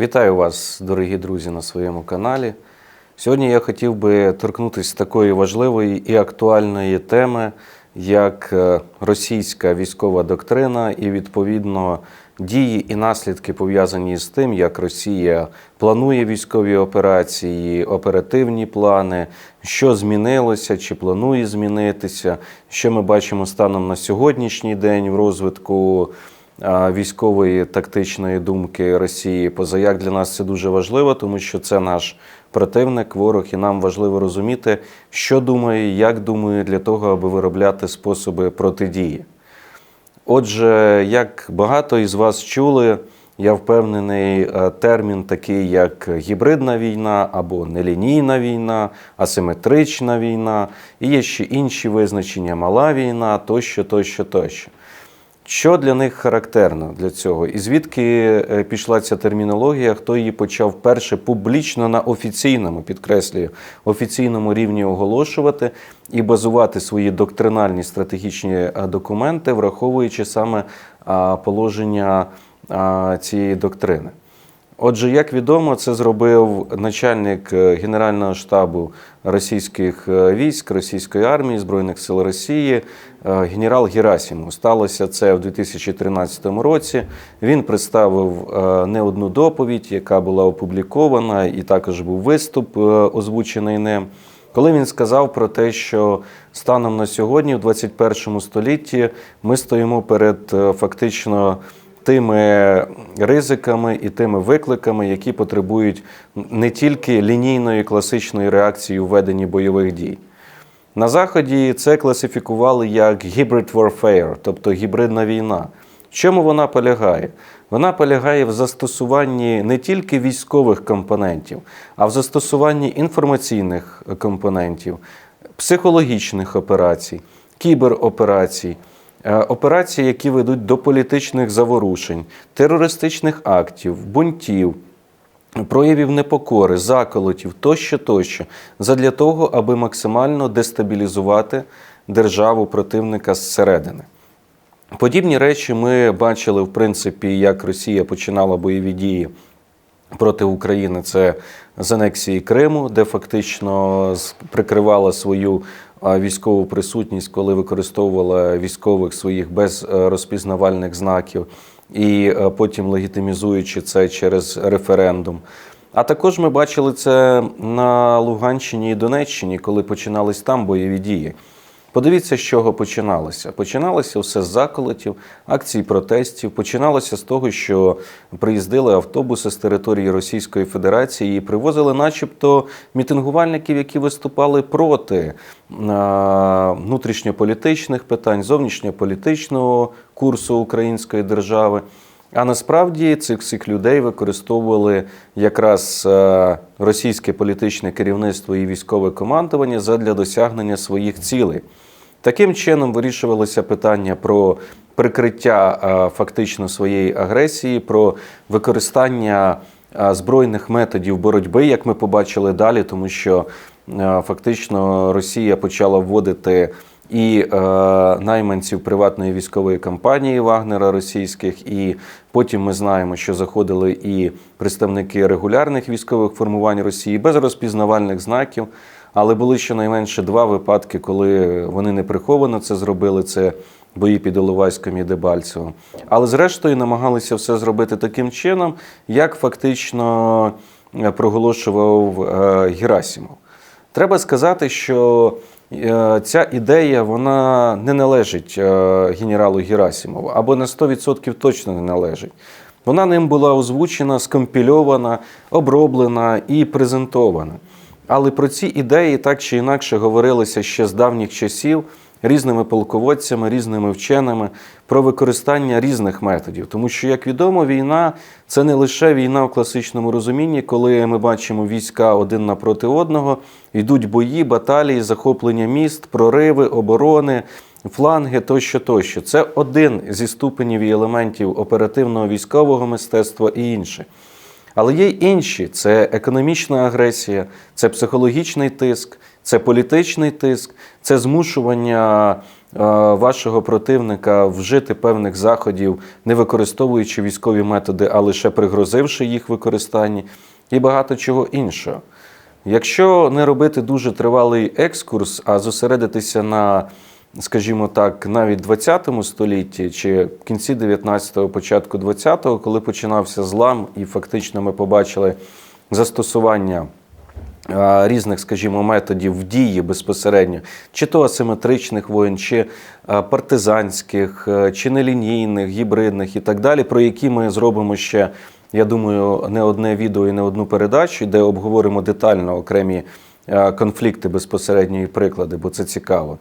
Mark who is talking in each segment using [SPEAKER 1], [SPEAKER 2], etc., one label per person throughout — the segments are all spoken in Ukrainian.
[SPEAKER 1] Вітаю вас, дорогі друзі, на своєму каналі. Сьогодні я хотів би торкнутися такої важливої і актуальної теми, як е, російська військова доктрина і відповідно дії і наслідки пов'язані з тим, як Росія планує військові операції, оперативні плани, що змінилося чи планує змінитися, що ми бачимо станом на сьогоднішній день в розвитку військової тактичної думки Росії. Позаяк для нас це дуже важливо, тому що це наш противник, ворог, і нам важливо розуміти, що думає, як думає, для того, аби виробляти способи протидії. Отже, як багато із вас чули, я впевнений, е, термін такий, як гібридна війна або нелінійна війна, асиметрична війна, і є ще інші визначення мала війна, тощо, тощо, тощо. Що для них характерно для цього? І звідки е, пішла ця термінологія? Хто її почав перше публічно на офіційному, підкреслюю, офіційному рівні оголошувати і базувати свої доктринальні стратегічні е, документи, враховуючи саме положення цієї доктрини? Отже, як відомо, це зробив начальник е, Генерального штабу російських е, військ, російської армії Збройних сил Росії, е, генерал Герасимов. Сталося це в 2013 році. Він представив не одну доповідь, яка була опублікована, і також був виступ озвучений ним. Коли він сказав про те, що станом на сьогодні, в 21 столітті, ми стоїмо перед фактично тими ризиками і тими викликами, які потребують не тільки лінійної класичної реакції у веденні бойових дій. На Заході це класифікували як hybrid warfare, тобто гібридна війна. В чому вона полягає? Вона полягає в застосуванні не тільки військових компонентів, а в застосуванні інформаційних компонентів, психологічних операцій, кібероперацій, е, операцій, які ведуть до політичних заворушень, терористичних актів, бунтів, проявів непокори, заколотів тощо, тощо, задля того, аби максимально дестабілізувати державу противника зсередини. Подібні речі ми бачили, в принципі, як Росія починала бойові дії проти України. Це з анексії Криму, де фактично прикривала свою військову присутність, коли використовувала військових своїх без е, розпізнавальних знаків, і е, потім легітимізуючи це через референдум. А також ми бачили це на Луганщині і Донеччині, коли починались там бойові дії. Подивіться, з чого починалося. Починалося все з заколотів, акцій протестів. Починалося з того, що приїздили автобуси з території Російської Федерації і привозили, начебто, мітингувальників, які виступали проти внутрішньополітичних питань, зовнішньополітичного курсу української держави. А насправді цих всіх людей використовували якраз російське політичне керівництво і військове командування задля досягнення своїх цілей. Таким чином вирішувалося питання про прикриття е, фактично своєї агресії, про використання е, збройних методів боротьби, як ми побачили далі, тому що е, фактично Росія почала вводити і е, найманців приватної військової компанії Вагнера російських, і потім ми знаємо, що заходили і представники регулярних військових формувань Росії без розпізнавальних знаків. Але були щонайменше два випадки, коли вони не приховано це зробили. Це бої під Іловайськом і Дебальцевим. Але зрештою намагалися все зробити таким чином, як фактично е, проголошував е, Герасимов. Треба сказати, що е, ця ідея вона не належить генералу Герасимову, або на 100% точно не належить. Вона ним була озвучена, скомпільована, оброблена і презентована. Але про ці ідеї так чи інакше говорилося ще з давніх часів різними полководцями, різними вченими про використання різних методів. Тому що, як відомо, війна це не лише війна в класичному розумінні, коли ми бачимо війська один напроти одного, йдуть бої, баталії, захоплення міст, прориви, оборони. Фланги тощо, тощо. Це один зі ступенів і елементів оперативного військового мистецтва і інше. Але є й інші: це економічна агресія, це психологічний тиск, це політичний тиск, це змушування вашого противника вжити певних заходів, не використовуючи військові методи, а лише пригрозивши їх використанні, і багато чого іншого. Якщо не робити дуже тривалий екскурс, а зосередитися на, скажімо так, навіть 20 столітті чи в кінці 19-го, початку 20-го, коли починався злам, і фактично ми побачили застосування різних, скажімо, методів дії безпосередньо, чи то асиметричних воєн, чи партизанських, е, чи нелінійних, гібридних і так далі, про які ми зробимо ще. Я думаю, не одне відео і не одну передачу, де обговоримо детально окремі е, конфлікти безпосередньо і приклади, бо це цікаво.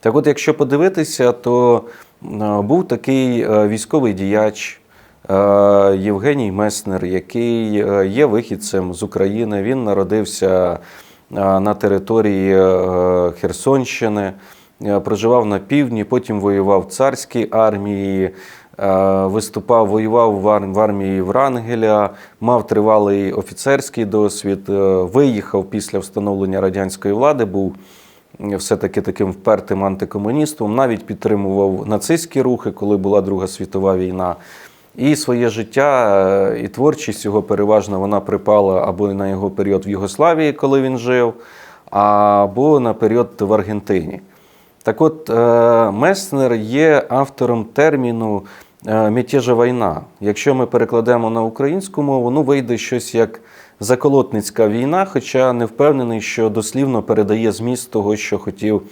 [SPEAKER 1] Так от, якщо подивитися, то е, був такий е, військовий діяч е, Євгеній Меснер, який є вихідцем з України. Він народився на території Херсонщини, проживав на півдні, потім воював в царській армії. Виступав, воював в армії Врангеля, мав тривалий офіцерський досвід, виїхав після встановлення радянської влади, був все-таки таким впертим антикомуністом, навіть підтримував нацистські рухи, коли була Друга світова війна. І своє життя е, і творчість його переважно вона припала або на його період в Югославії, коли він жив, або на період в Аргентині. Так от, е, Меснер є автором терміну е, «мятежа війна. Якщо ми перекладемо на українську мову, ну вийде щось як заколотницька війна, хоча не впевнений, що дослівно передає зміст того, що хотів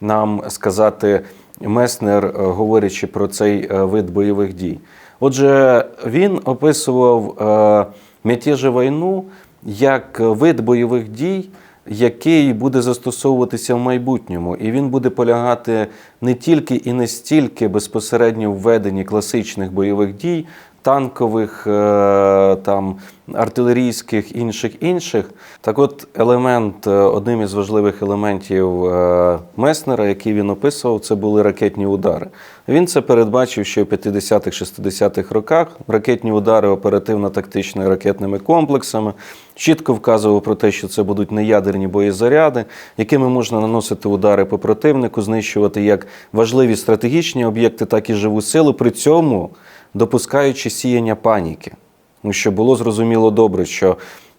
[SPEAKER 1] нам сказати Меснер, е, говорячи про цей е, вид бойових дій. Отже, він описував е, війну як вид бойових дій, який буде застосовуватися в майбутньому, і він буде полягати не тільки і не стільки безпосередньо в веденні класичних бойових дій, танкових, е, там артилерійських, інших інших. Так, от елемент, е, одним із важливих елементів е, Меснера, який він описував, це були ракетні удари. Він це передбачив ще в 50-х-60-х роках. Ракетні удари оперативно-тактичними ракетними комплексами. Чітко вказував про те, що це будуть неядерні боєзаряди, якими можна наносити удари по противнику, знищувати як важливі стратегічні об'єкти, так і живу силу. При цьому допускаючи сіяння паніки. Тому що було зрозуміло добре, що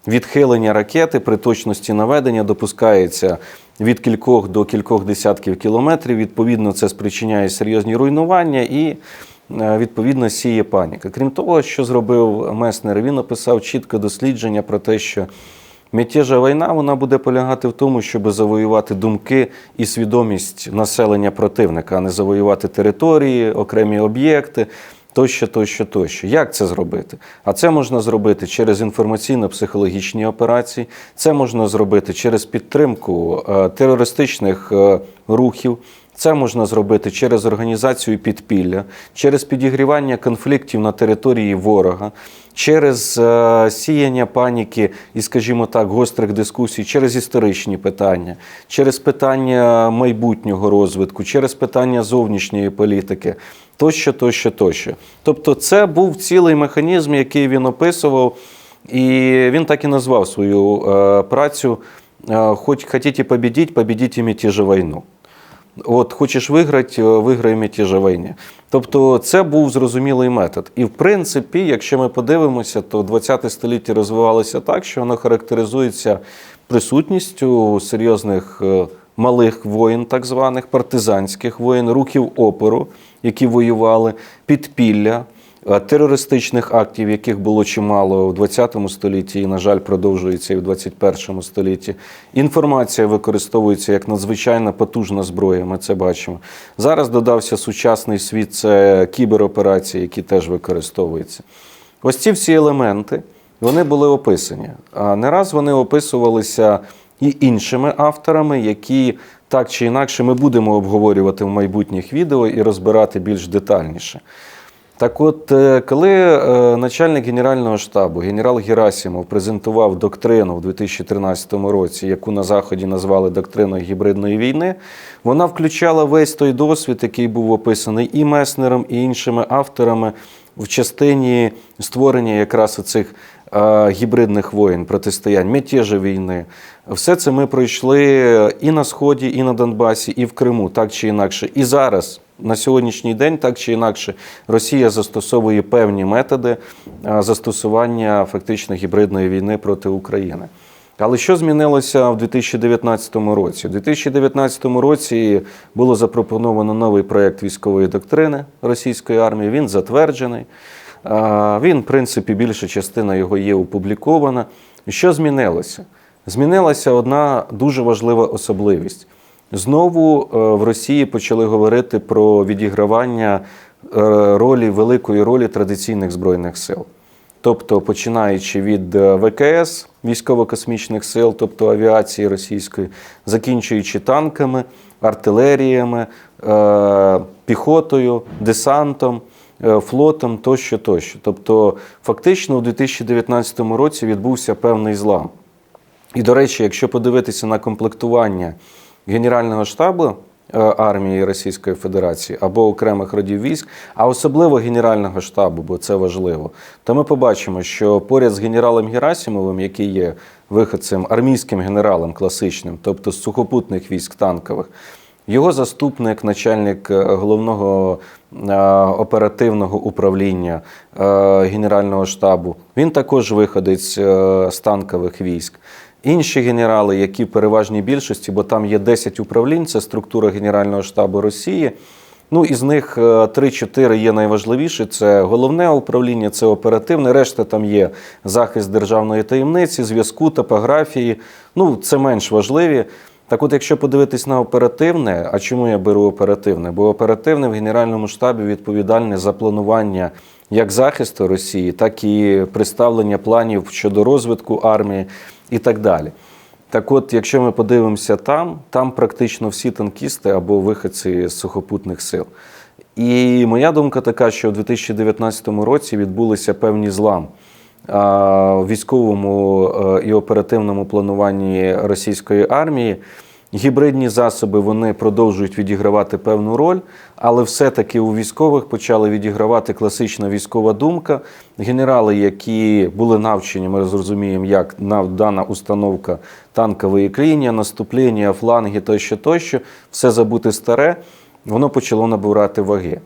[SPEAKER 1] відхилення ракети при точності наведення допускається від кількох до кількох десятків кілометрів. Відповідно, це спричиняє серйозні руйнування і е, відповідно сіє паніка. Крім того, що зробив Меснер, він описав чітко дослідження про те, що Мятежа війна вона буде полягати в тому, щоб завоювати думки і свідомість населення противника, а не завоювати території, окремі об'єкти. Тощо, тощо, тощо. Як це зробити? А це можна зробити через інформаційно-психологічні операції, це можна зробити через підтримку е, терористичних е, рухів, це можна зробити через організацію підпілля, через підігрівання конфліктів на території ворога, через е, сіяння паніки і, скажімо так, гострих дискусій, через історичні питання, через питання майбутнього розвитку, через питання зовнішньої політики, тощо, тощо, тощо. Тобто, це був цілий механізм, який він описував, і він так і назвав свою е, працю. е, Хоч хотіте победить, победите мятежі війну. От хочеш виграти, виграй мятежа війни. Тобто це був зрозумілий метод. І в принципі, якщо ми подивимося, то 20 століття розвивалося так, що воно характеризується присутністю серйозних е, малих воїн, так званих партизанських воїн, рухів опору, які воювали, підпілля. Е, Терористичних актів, яких було чимало в 20 столітті, і, на жаль, продовжується і в 21 столітті. Інформація використовується як надзвичайно потужна зброя. Ми це бачимо. Зараз додався сучасний світ це кібероперації, які теж використовуються. Ось ці всі елементи вони були описані. А не раз вони описувалися і іншими авторами, які так чи інакше ми будемо обговорювати в майбутніх відео і розбирати більш детальніше. Так от, е, коли е, начальник Генерального штабу, генерал Герасимов, презентував доктрину в 2013 році, яку на Заході назвали доктриною гібридної війни, вона включала весь той досвід, який був описаний і Меснером, і іншими авторами в частині створення якраз цих е, гібридних воєн, протистоянь, мятежі війни. Все це ми пройшли і на Сході, і на Донбасі, і в Криму, так чи інакше. І зараз, на сьогоднішній день, так чи інакше, Росія застосовує певні методи е, застосування фактично гібридної війни проти України. Але що змінилося в 2019 році? У 2019 році було запропоновано новий проєкт військової доктрини російської армії. Він затверджений. Він, в принципі, більша частина його є опублікована. Що змінилося? Змінилася одна дуже важлива особливість. Знову е, в Росії почали говорити про відігравання е, ролі великої ролі традиційних збройних сил. Тобто, починаючи від е, ВКС військово-космічних сил, тобто авіації російської, закінчуючи танками, артилеріями, піхотою, десантом, флотом тощо, тощо. Тобто, фактично, у 2019 році відбувся певний злам. І, до речі, якщо подивитися на комплектування Генерального штабу е, армії Російської Федерації або окремих родів військ, а особливо Генерального штабу, бо це важливо, то ми побачимо, що поряд з генералом Герасимовим, який є виходцем армійським генералом класичним, тобто з сухопутних військ танкових, його заступник, начальник е, головного е, оперативного управління Генерального штабу, він також виходець е, з танкових військ. Інші генерали, які переважній більшості, бо там є 10 управлінь, це структура Генерального штабу Росії. Ну, із них е, 3-4 є найважливіші. Це головне управління, це оперативне. Решта там є захист державної таємниці, зв'язку, топографії. Ну, це менш важливі. Так от, якщо подивитись на оперативне, а чому я беру оперативне? Бо оперативне в Генеральному штабі відповідальне за планування як захисту Росії, так і представлення планів щодо розвитку армії і так далі. Так от, якщо ми подивимося там, там практично всі танкісти або виходці з сухопутних сил. І моя думка така, що у 2019 році відбулися певні злам в військовому е, і оперативному плануванні російської армії. Гібридні засоби вони продовжують відігравати певну роль, але все-таки у військових почали відігравати класична військова думка. Генерали, які були навчені, ми зрозуміємо, як дана установка танкової клінія, наступлення, фланги тощо, тощо, все забути старе, воно почало набирати ваги.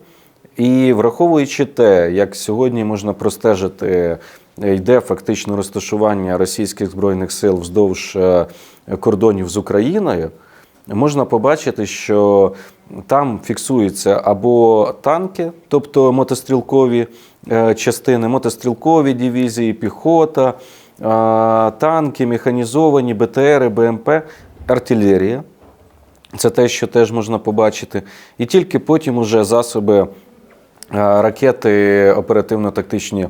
[SPEAKER 1] І враховуючи те, як сьогодні можна простежити, йде фактично розташування російських збройних сил вздовж е, кордонів з Україною, можна побачити, що там фіксуються або танки, тобто мотострілкові е, частини, мотострілкові дивізії, піхота, е, танки, механізовані, БТРи, БМП, артилерія. Це те, що теж можна побачити. І тільки потім уже засоби е, ракети оперативно-тактичні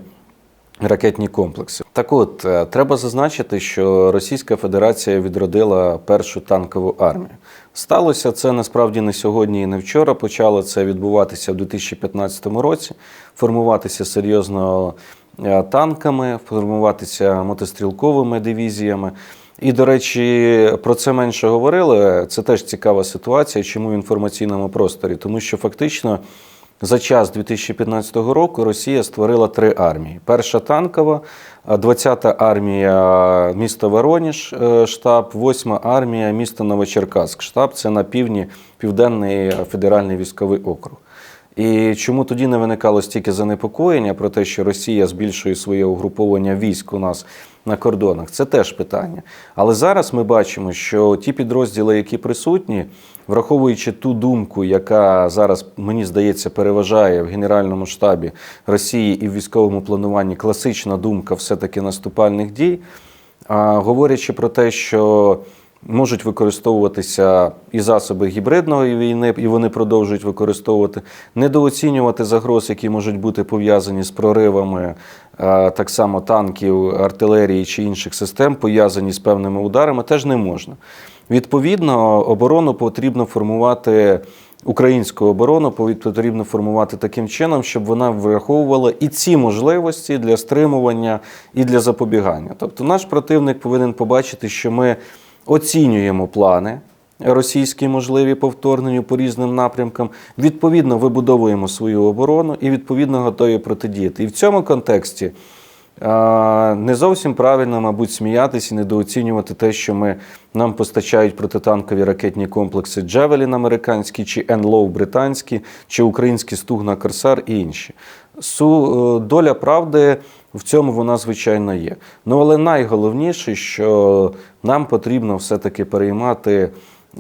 [SPEAKER 1] ракетні комплекси. Так от, е, треба зазначити, що Російська Федерація відродила першу танкову армію. Сталося це насправді не сьогодні і не вчора. Почало це відбуватися в 2015 році, формуватися серйозно е, танками, формуватися мотострілковими дивізіями. І, до речі, про це менше говорили. Це теж цікава ситуація, чому в інформаційному просторі, тому що фактично. За час 2015 року Росія створила три армії: перша танкова, 20-та армія міста Вороніж, е, штаб, 8-ма армія міста Новочеркаськ. Штаб це на півдні Південний федеральний військовий округ. І чому тоді не виникало стільки занепокоєння про те, що Росія збільшує своє угруповання військ у нас на кордонах? Це теж питання. Але зараз ми бачимо, що ті підрозділи, які присутні, враховуючи ту думку, яка зараз, мені здається, переважає в Генеральному штабі Росії і в військовому плануванні класична думка все-таки наступальних дій, говорячи про те, що можуть використовуватися і засоби гібридної війни, і вони продовжують використовувати, недооцінювати загроз, які можуть бути пов'язані з проривами е, так само танків, артилерії чи інших систем, пов'язані з певними ударами, теж не можна. Відповідно, оборону потрібно формувати. Українську оборону потрібно формувати таким чином, щоб вона враховувала і ці можливості для стримування і для запобігання. Тобто, наш противник повинен побачити, що ми оцінюємо плани російські можливі по вторгненню по різним напрямкам, відповідно вибудовуємо свою оборону і відповідно готові протидіяти. І в цьому контексті Е, Не зовсім правильно, мабуть, сміятися і недооцінювати те, що ми, нам постачають протитанкові ракетні комплекси Джевелін американські, чи Енлоу британські, чи українські Стугна Корсар і інші. Су, е, доля правди в цьому вона, звичайно, є. Ну, але найголовніше, що нам потрібно все-таки переймати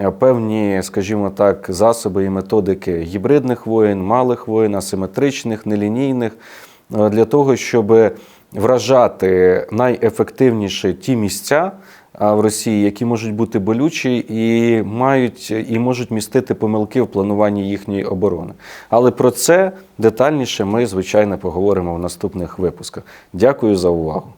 [SPEAKER 1] е, певні, скажімо так, засоби і методики гібридних воєн, малих воєн, асиметричних, нелінійних, е, для того, щоб вражати найефективніше ті місця в Росії, які можуть бути болючі і мають і можуть містити помилки в плануванні їхньої оборони. Але про це детальніше ми, звичайно, поговоримо в наступних випусках. Дякую за увагу.